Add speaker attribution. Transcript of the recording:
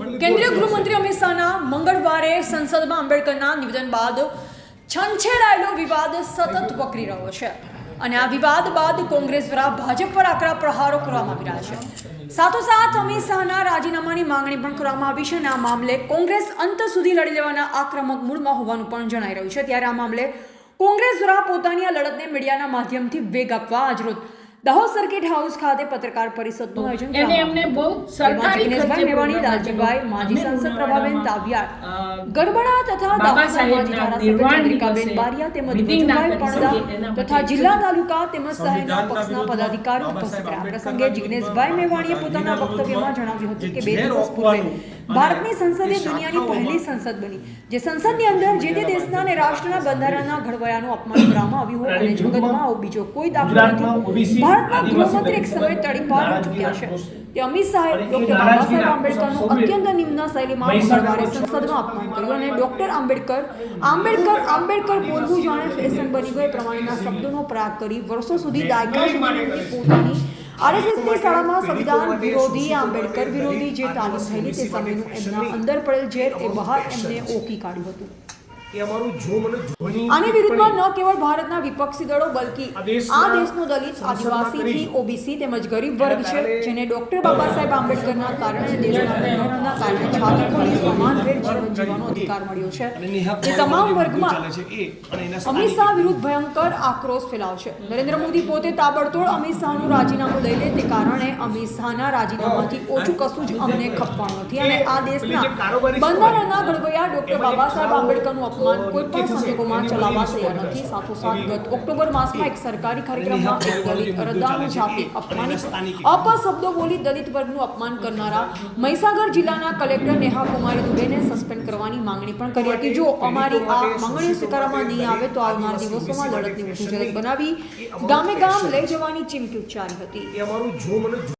Speaker 1: કેન્દ્રીય ગૃહમંત્રી અમિત શાહના મંગળવારે સંસદમાં આંબેડકરના નિવેદન બાદ છંછેડાયેલો વિવાદ સતત વકરી રહ્યો છે. અને આ વિવાદ બાદ કોંગ્રેસ દ્વારા ભાજપ પર આકરા પ્રહારો કરવામાં આવી રહ્યા છે. સાથોસાથ અમિત શાહના રાજીનામાની માંગણી પણ કરવામાં આવી છે અને આ મામલે કોંગ્રેસ અંત સુધી લડી લેવાના આક્રમક મૂળમાં હોવાનું પણ જણાઈ રહ્યું છે. ત્યારે આ મામલે કોંગ્રેસ દ્વારા પોતાની આ લડતને મીડિયાના માધ્યમથી વેગ આપવા આજરોજ દાહોદ સર્કિટ હાઉસ ખાતે પત્રકાર પરિષદનું આયોજન
Speaker 2: એને એમને બહુ સરકારી ખર્ચે
Speaker 1: મેવાણી
Speaker 2: પ્રોગ્રામ
Speaker 1: માજી સાંસદ પ્રભાબેન તાવિયાર ગરબડા તથા
Speaker 2: દાહોદ
Speaker 1: દાહોદના ધારાસભ્ય ચંદ્રિકાબેન બારિયા તેમજ વિજયભાઈ
Speaker 2: એના
Speaker 1: તથા જિલ્લા તાલુકા તેમજ સહાયના પક્ષના પદાધિકારીઓ ઉપસ્થિત રહ્યા. પ્રસંગે જિગ્નેશભાઈ મેવાણીએ પોતાના વક્તવ્યમાં જણાવ્યું હતું કે બે દિવસ પૂર્વે ભારતની સંસદ
Speaker 3: એ
Speaker 1: દુનિયાની પહેલી સંસદ બની. જે સંસદની અંદર જે તે દેશના અને રાષ્ટ્રના બંધારણના ઘડવયાનું અપમાન કરવામાં આવ્યું હોય અને જગતમાં આવો બીજો કોઈ દાખલો નથી.
Speaker 3: આદિવાસી
Speaker 1: ગૃહમંત્રી એક સમય તળી પાર ચૂક્યા છે. તે અમિત શાહે ડોક્ટર બાબા સાહેબ આંબેડકરનું અત્યંત નિમ્ન શૈલીમાં મંગળવારે સંસદમાં અપમાન કર્યું અને ડોક્ટર આંબેડકર આંબેડકર આંબેડકર બોલવું જાણે ફેશન બની ગઈ પ્રમાણેના શબ્દોનો પ્રયાગ કરી વર્ષો સુધી દાયકા સુધી પોતાની આરએસએસની શાળામાં સંવિધાન વિરોધી આંબેડકર વિરોધી જે તાલીમ થયેલી તે સમયનું એમના અંદર પડેલ ઝેર એ બહાર એમને ઓકી કાઢ્યું હતું.
Speaker 3: એ અમારું જોમ અને જોવાની
Speaker 1: આની વિરુદ્ધમાં ન કેવળ ભારતના વિપક્ષી દળો બલ્કિ
Speaker 3: આ દેશનો
Speaker 1: દલિત આદિવાસીથી ઓબીસી તેમજ ગરીબ વર્ગ છે જેને ડોક્ટર બાબા સાહેબ આંબેડકરના કારણે દેશના બંધારણના કારણે છાત્ર ખોલી સમાનભેર જીવન જીવવાનો અધિકાર મળ્યો છે. તે તમામ વર્ગમાં
Speaker 3: છે એ અને એના
Speaker 1: અમિત શાહ વિરુદ્ધ ભયંકર આક્રોશ ફેલાવશે. નરેન્દ્ર મોદી પોતે તાબડતોડ અમિત શાહનું રાજીનામું લઈ લે તે કારણે અમિત શાહના રાજીનામાથી ઓછું કશું જ અમને ખપવાનું નથી. અને આ દેશના બંધારણના ઘડવૈયા ડોક્ટર બાબા સાહેબ આંબેડકરનું અપમાન કોઈ પણ સંજોગોમાં તૈયાર નથી. સાથોસાથ ગત ઓક્ટોબર માસમાં એક સરકારી કાર્યક્રમમાં એક દલિત અરદાનું જાતિ અપમાનિત અપશબ્દો બોલી દલિત વર્ગનું અપમાન કરનારા મહીસાગર જિલ્લાના કલેક્ટર નેહા કુમારી દુબેને સસ્પેન્ડ કરવાની માંગણી પણ કરી હતી. જો અમારી આ માંગણી સ્વીકારવામાં નહીં આવે તો આવનાર દિવસોમાં લડતની વધુ બનાવી ગામે ગામ લઈ જવાની ચીમકી ઉચ્ચારી હતી.